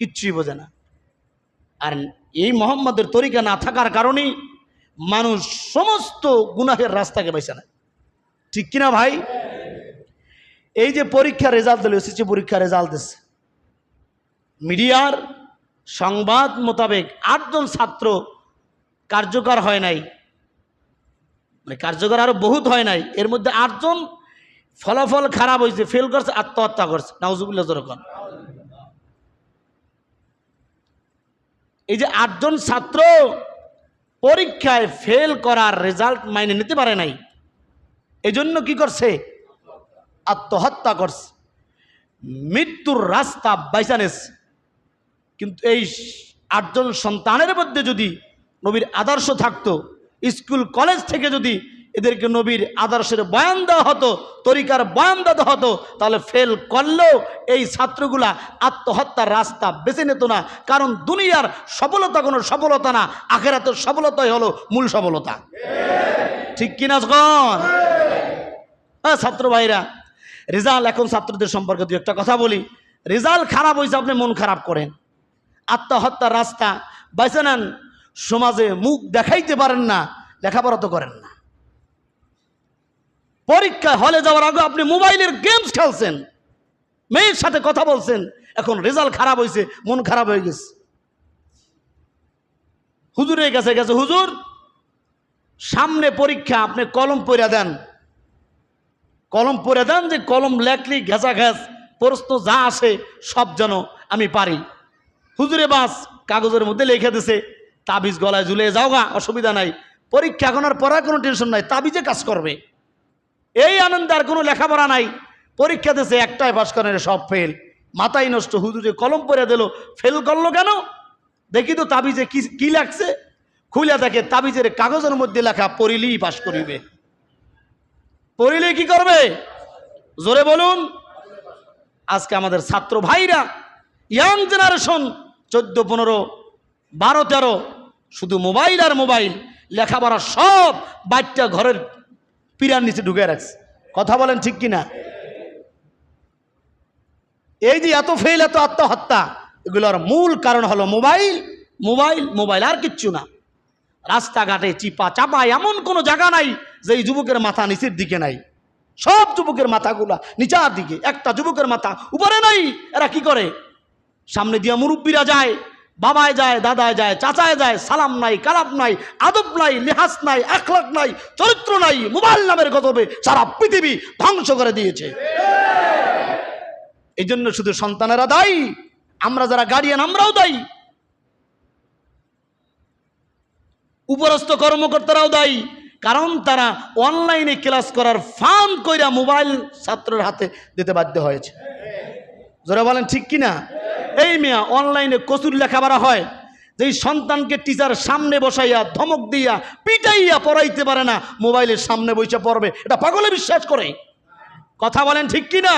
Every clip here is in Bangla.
কিচ্ছুই বোঝে না। আর এই মোহাম্মদের তরিকা না থাকার কারণেই মানুষ সমস্ত গুনাহের রাস্তাকে বেছে নেয়। ঠিক কিনা ভাই? এই যে পরীক্ষা রেজাল্ট দিল এসেছে পরীক্ষা রেজাল্ট দিচ্ছে মিডিয়ার সংবাদ মোতাবেক আটজন ছাত্র কার্যকর হয় নাই। মানে কার্যকর আরও বহুত হয় নাই। এর মধ্যে আটজন ফলাফল খারাপ হয়েছে ফেল করছে, আত্মহত্যা করছে। নাউজুবুল্লাহ যেরকম এই যে আটজন ছাত্র পরীক্ষায় ফেল করার রেজাল্ট মাইনে নিতে পারে নাই, এজন্য কি করছে? আত্মহত্যা করছে। মৃত্যুর রাস্তা বাইসানেস কিন্তু এই আটজন সন্তানের মধ্যে যদি নবীর আদর্শ থাকতো, স্কুল, কলেজ থেকে যদি এদেরকে নবীর আদর্শের বয়ান দেওয়া হতো, তরিকার বয়ান দেওয়া হতো, তাহলে ফেল করলেও এই ছাত্রগুলা আত্মহত্যার রাস্তা বেছে নিত না। কারণ দুনিয়ার সফলতা কোনো সফলতা না, আখেরাতের সফলতাই হলো মূল সফলতা। ঠিক কিনা গণ হ্যাঁ ছাত্র ভাইরা রেজাল্ট এখন ছাত্রদের সম্পর্কে দু একটা কথা বলি। রেজাল্ট খারাপ হয়েছে, আপনি মন খারাপ করেন। আত্মহত্যার রাস্তা বাইছে নেন, সমাজে মুখ দেখাইতে পারেন না, লেখাপড়া তো করেন না। পরীক্ষায় হলে যাওয়ার আগে আপনি মোবাইলের গেমস খেলছেন। মেয়ের সাথে কথা বলছেন। এখন রেজাল্ট খারাপ হয়েছে মন খারাপ হয়ে গেছে। হুজুরের কাছে গেছে, হুজুর, সামনে পরীক্ষা, আপনি কলম পড়ে দেন। কলম পড়ে দেন যে কলম লেখলি ঘেঁচা ঘেঁচ প্রশ্ন যা আসে সব যেন আমি পারি। হুজুরে বাস কাগজের মধ্যে লিখে দিছে, তাবিজ গলায় ঝুলে যাও গা অসুবিধা নাই। পরীক্ষা এখন আর পড়ার কোনো টেনশন নাই, তাবিজে কাজ করবে। এই আনন্দে আর কোনো লেখাপড়া নাই। পরীক্ষা দিছে একটাই পাস করেন সব ফেল মাথায় নষ্ট, হুজুরে কলম পরে দিল ফেল করল কেন? দেখি তো তাবিজে কি কি লাগছে খুলে দেখে তাবিজের কাগজের মধ্যে লেখা, পড়িলেই পাশ করিবে। পড়িলে কি করবে? জোরে বলুন। আজকে আমাদের ছাত্র ভাইরা ইয়াং জেনারেশন চোদ্দ, পনেরো, বারো, তেরো, শুধু মোবাইল আর মোবাইল, লেখাপড়া সব বাচ্চা ঘরের পিরার নিচে ঢুকে রাখছে। কথা বলেন ঠিক কিনা? এই যে এত ফেল এত আত্মহত্যা, এগুলোর মূল কারণ হলো মোবাইল মোবাইল মোবাইল আর কিচ্ছু না। রাস্তাঘাটে চিপা চাপা এমন কোনো জায়গা নাই যে যুবকের মাথা নিচের দিকে নাই। সব যুবকের মাথাগুলা নিচার দিকে। একটা যুবকের মাথা উপরে নাই, এরা কি করে? সামনে দিয়া মুরব্বীরা যায় বাবায় যায়, দাদায় যায়, চাচায় যায়, সালাম নাই কালাপ নাই, আদব নাই, লেহাস নাই আখলাক নাই, চরিত্র নাই, মোবাইল নামের গতবে সারা পৃথিবী ধ্বংস করে দিয়েছে। এই জন্য শুধু সন্তানেরা দায়ী, আমরা যারা গার্ডিয়ান আমরাও দায়ী। উপরস্থ কর্মকর্তারাও দায়ী, কারণ তারা অনলাইনে ক্লাস করার ফান কইরা মোবাইল ছাত্রের হাতে দিতে বাধ্য হয়েছে। যারা বলেন ঠিক কিনা? এই মিয়া অনলাইনে কচুর লেখাপড়া হয়। যেই সন্তানকে টিচার সামনে বসাইয়া, ধমক দিয়া, পিটাইয়া পড়াইতে পারে না, মোবাইলের সামনে বসে পড়বে। এটা পাগলে বিশ্বাস করে। কথা বলেন ঠিক কি না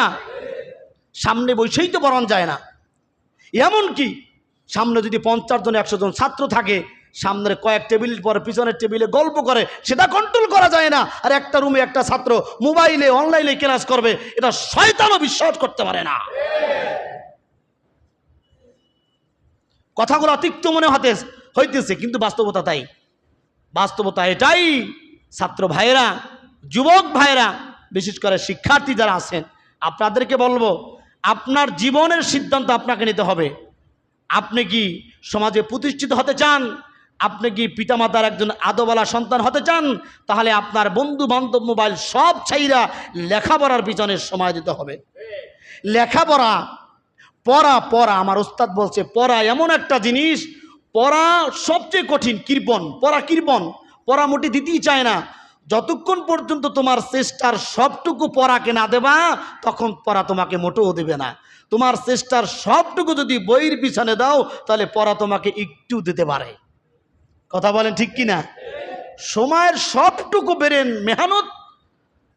সামনে বসেই তো পড়ানো যায় না। এমন কি সামনে যদি পঞ্চাশ জন, একশো জন ছাত্র থাকে, সামনের কয়েক টেবিল পরে, পিছনের টেবিলে গল্প করে, সেটা কন্ট্রোল করা যায় না। আর একটা রুমে একটা ছাত্র মোবাইলে অনলাইনে ক্লাস করবে, এটা শয়তানও বিশ্বাস করতে পারে না। কথাগুলো অতিক্ত মনে হতে হইতেছে, কিন্তু বাস্তবতা তাই। বাস্তবতা এটাই, ছাত্র ভাইয়েরা, যুবক ভাইয়েরা, বিশেষ করে শিক্ষার্থী যারা আছেন, আপনাদেরকে বলব, আপনার জীবনের সিদ্ধান্ত আপনাকে নিতে হবে। আপনি কি সমাজে প্রতিষ্ঠিত হতে চান? আপনি কি পিতামাতার একজন আদোবালা সন্তান হতে চান? তাহলে আপনার বন্ধু বান্ধব মোবাইল সব ছাইরা লেখাপড়ার পিছনে সময় দিতে হবে। লেখাপড়া পড়া পড়া, আমার ওস্তাদ বলছে, পড়া এমন একটা জিনিস, পড়া সবচেয়ে কঠিন কৃপণ পড়া কৃপণ পড়া মোটি দিতেই চায় না। যতক্ষণ পর্যন্ত তোমার চেষ্টার সবটুকু পড়াকে না দেবা, তখন পড়া তোমাকে মোটেও দেবে না। তোমার চেষ্টার সবটুকু যদি বইয়ের পিছনে দাও, তাহলে পড়া তোমাকে একটু দিতে পারে। কথা বলেন ঠিক কি না সময়ের সবটুকু বেরেন মেহনত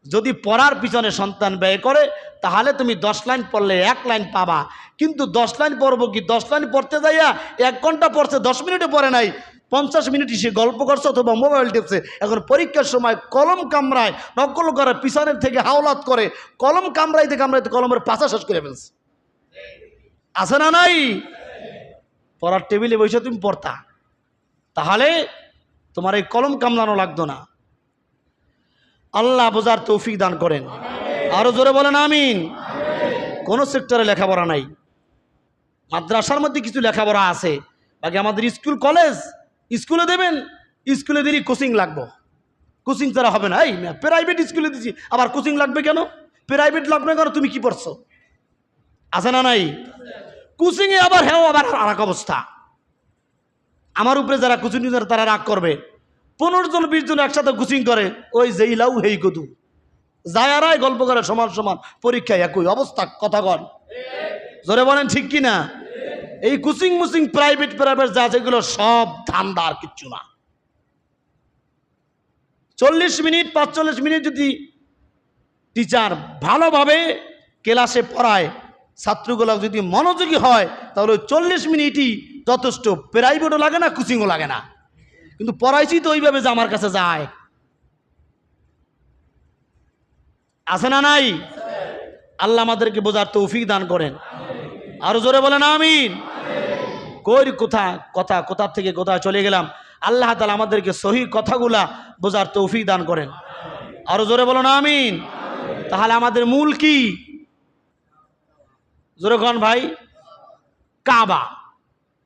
যদি পড়ার পিছনে সন্তান ব্যয় করে, তাহলে তুমি দশ লাইন পড়লে এক লাইন পাবা। কিন্তু দশ লাইন পড়ব কি? দশ লাইন পড়তে যাইয়া এক ঘণ্টা পড়ছে, দশ মিনিটে পড়ে নাই। পঞ্চাশ মিনিট সে গল্প করছে অথবা মোবাইল টিপছে। এখন পরীক্ষার সময় কলম কামড়ায়, নকল করে, পিছনের থেকে হাওলাত করে, কলম কামড়াইতে কামড়াইতে কলমের পাশা শেষ করে ফেলছে। আছে না নাই? পড়ার টেবিলে বসে তুমি পড়তা। তাহলে তোমার এই কলম কামলানো লাগতো না। আল্লাহ বোঝার তৌফিক দান করেন। আরও জোরে বলেন আমিন। কোন সেক্টরে লেখাপড়া নাই। মাদ্রাসার মধ্যে কিছু লেখাপড়া আছে। বাকি আমাদের স্কুল, কলেজ, স্কুলে দেবেন, স্কুলে দিলি কোচিং লাগবো। কোচিং ছাড়া হবে না। এই প্রাইভেট স্কুলে দিচ্ছি আবার কোচিং লাগবে কেন? প্রাইভেট লাগবে কেন? তুমি কি পড়ছো? আছে না নাই? কোচিংয়ে আবার হ্যাঁ আবার আর অবস্থা। আমার উপরে যারা কোচিং তারা রাগ করবে। পনেরো জন, বিশ জন একসাথে কোচিং করে, ওই যেই লাউ হেই কদু যায়ারাই গল্প করে সমান সমান পরীক্ষায় একই অবস্থা, কথা কন। জোরে বলেন ঠিক কি না এই কোচিং মুচিং প্রাইভেট প্রাইভেট যা এগুলো সব ধান্দা আর কিচ্ছু না। চল্লিশ মিনিট, পাঁচচল্লিশ মিনিট যদি টিচার ভালোভাবে ক্লাসে পড়ায়, ছাত্রগুলো যদি মনোযোগী হয়, তাহলে ওই চল্লিশ মিনিটই যথেষ্ট। প্রাইভেটও লাগে না কোচিংও লাগে না। কিন্তু পড়াইছি তো ওইভাবে যে আমার কাছে যায়। আছে না নাই? আল্লাহ আমাদেরকে বোঝার তৌফিক দান করেন। আরও জোরে বলেন, আমিন। কই কোথা, কথা, কোথা থেকে কোথায় চলে গেলাম? আল্লাহ তালা আমাদেরকে সহি কথাগুলা বোঝার তৌফিক দান করেন। আরও জোরে বলেন, আমিন। তাহলে আমাদের মূল কি? জোরে ভাই। কাবা।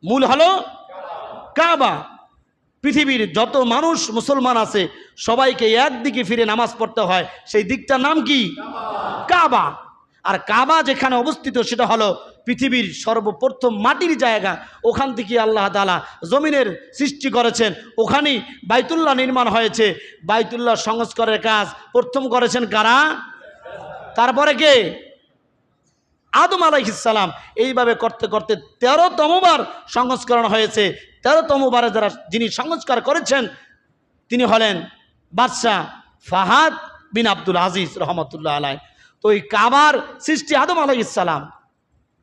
মূল হলো কাবা। পৃথিবীর যত মানুষ মুসলমান আছে, সবাইকে একদিকে ফিরে নামাজ পড়তে হয়। সেই দিকটার নাম কি? কাবা। আর কাবা যেখানে অবস্থিত, সেটা হলো পৃথিবীর সর্বপ্রথম মাটির জায়গা। ওখান থেকে আল্লাহ তালা জমিনের সৃষ্টি করেছেন। ওখানেই বাইতুল্লাহ নির্মাণ হয়েছে। বাইতুল্লাহ সংস্কারের কাজ প্রথম করেছেন কারা? তারপরে কে? আদম আলাইহিসালাম এইভাবে করতে করতে তেরোতমবার সংস্করণ হয়েছে। তেরোতমবারে যারা যিনি সংস্কার করেছেন, তিনি হলেন বাদশাহ ফাহাদ বিন আব্দুল আজিজ রহমতুল্লাহ আলাই তো এই কাবার সৃষ্টি আদম আলাইসালাম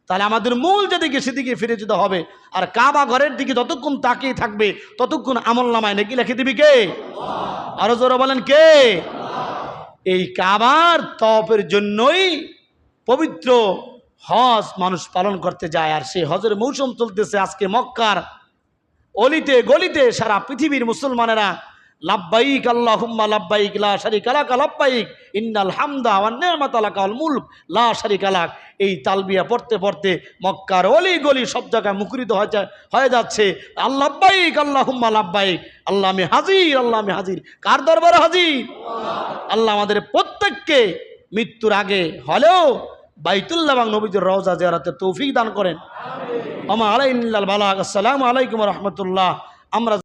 তাহলে আমাদের মূল যেদিকে সেদিকে ফিরে যেতে হবে। আর কাবা ঘরের দিকে যতক্ষণ তাকিয়ে থাকবে, ততক্ষণ আমল নামায় নাকি লিখে দিবি কে? আরও জোরে বলেন কে? এই কাবার তপের জন্যই পবিত্র হজ মানুষ পালন করতে যায়, আর সেই হজের মৌসুম চলতেছে আজকে মক্কার। অলিতে গলিতে সারা পৃথিবীর মুসলমানেরা, লাব্বাইক আল্লাহ হুম্মা লাব্বাইক, লা শারিক আলাক লাব্বাইক, ইন্নাল হামদা ওয়ান নি'মাত আলাকা ওয়াল মুলক, লা শারিক আলাক এই তালবিয়া পড়তে পড়তে মক্কার অলি গলি সব জায়গায় মুখরিত হয়ে যাচ্ছে। আল্লাহ লাব্বাইক আল্লাহ হুম্মা লাব্বাইক। আল্লাহ আমি হাজির, আল্লাহ আমি হাজির। কার দরবারে হাজির? আল্লাহ আমাদের প্রত্যেককে মৃত্যুর আগে হলেও বাইতুল্লাহ বাং নবীজুর রওজা জিয়ারাতে তৌফিক দান করেন। আমা আলাই বালাহ আসসালামু আলাইকুম রহমতুল্লাহ। আমরা